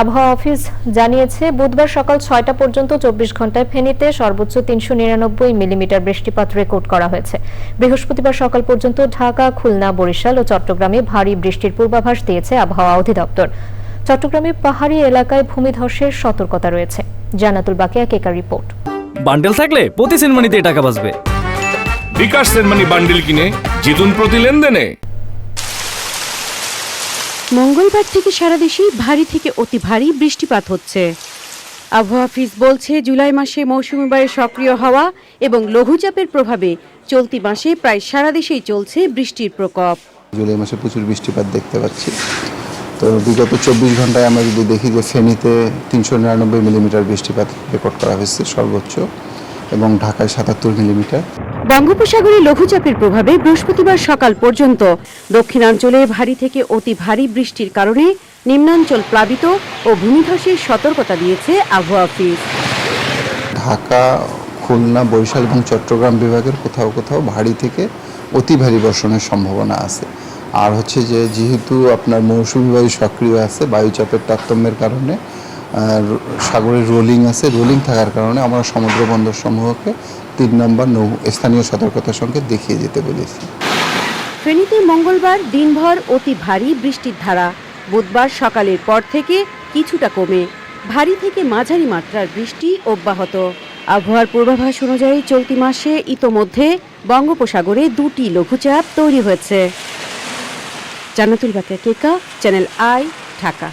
আবহাওয়া অফিস জানিয়েছে বুধবার সকাল ছয়টা পর্যন্ত চব্বিশ ঘন্টায় ফেনীতে সর্বোচ্চ তিনশো নিরানব্বই মিলিমিটার বৃষ্টিপাত রেকর্ড করা হয়েছে। বৃহস্পতিবার সকাল পর্যন্ত ঢাকা খুলনা বরিশাল ও চট্টগ্রামে ভারী বৃষ্টির পূর্বাভাস দিয়েছে আবহাওয়া অধিদপ্তর। চট্টগ্রামে পাহাড়ি এলাকায় ভূমিধসের সতর্কতা রয়েছে। জানাতুল বাকিয়া কেকার রিপোর্ট। বান্ডেল থাকলে প্রতি সেনমানিতে টাকা বাঁচবে। বিকাশ সেনমানি বান্ডিল কিনে জিতুন প্রতি লেনদেনে। মঙ্গলবার থেকে সারা দেশেই ভারী থেকে অতি ভারী বৃষ্টিপাত হচ্ছে। আবহাওয়া অফিস বলছে, জুলাই মাসে মৌসুমি বায়ু সক্রিয় হওয়া এবং লঘুচাপের প্রভাবে চলতি মাসে প্রায় সারা দেশেই চলছে বৃষ্টির প্রকোপ। জুলাই মাসে প্রচুর বৃষ্টিপাত দেখতে পাচ্ছি। তো বিগত চব্বিশ ঘন্টায় আমরা যদি দেখি যে ফেনীতে তিনশো নিরানব্বই মিলিমিটার বৃষ্টিপাত রেকর্ড করা হয়েছে সর্বোচ্চ এবং ঢাকায় সাতাত্তর মিলিমিটার। বঙ্গোপসাগরে লঘুচাপের প্রভাবে বৃহস্পতিবার সকাল পর্যন্ত দক্ষিণাঞ্চলে ভারী থেকে অতি ভারী বৃষ্টির কারণে নিম্নাঞ্চল প্লাবিত ও ভূমিধসের সতর্কতা দিয়েছে আবহাওয়া অফিস। ঢাকা, খুলনা, বরিশাল এবং চট্টগ্রাম বিভাগের কোথাও কোথাও ভারী থেকে অতি ভারী বর্ষণের সম্ভাবনা আছে। আর হচ্ছে যে, যেহেতু আপনার মৌসুমি বায়ু সক্রিয় আছে, বায়ুচাপের তারতম্যের কারণে সাগরের রোলিং আছে। রোলিং থাকার কারণে আমরা সমুদ্র বন্দর সমূহকে তিন নম্বর নৌ, স্থানীয় সতর্কতার সঙ্গে দেখিয়ে যেতে বলেছি। ফেনীতে মঙ্গলবার দিনভর অতি ভারী বৃষ্টির ধারা। বুধবার সকালের পর থেকে কিছুটা কমে। ভারী থেকে মাঝারি মাত্রার বৃষ্টি অব্যাহত। আবহাওয়ার পূর্বাভাস অনুযায়ী চলতি মাসে ইতোমধ্যে বঙ্গোপসাগরে দুটি লঘুচাপ তৈরি হয়েছে। Jannatul Bakia Keka channel I, Dhaka.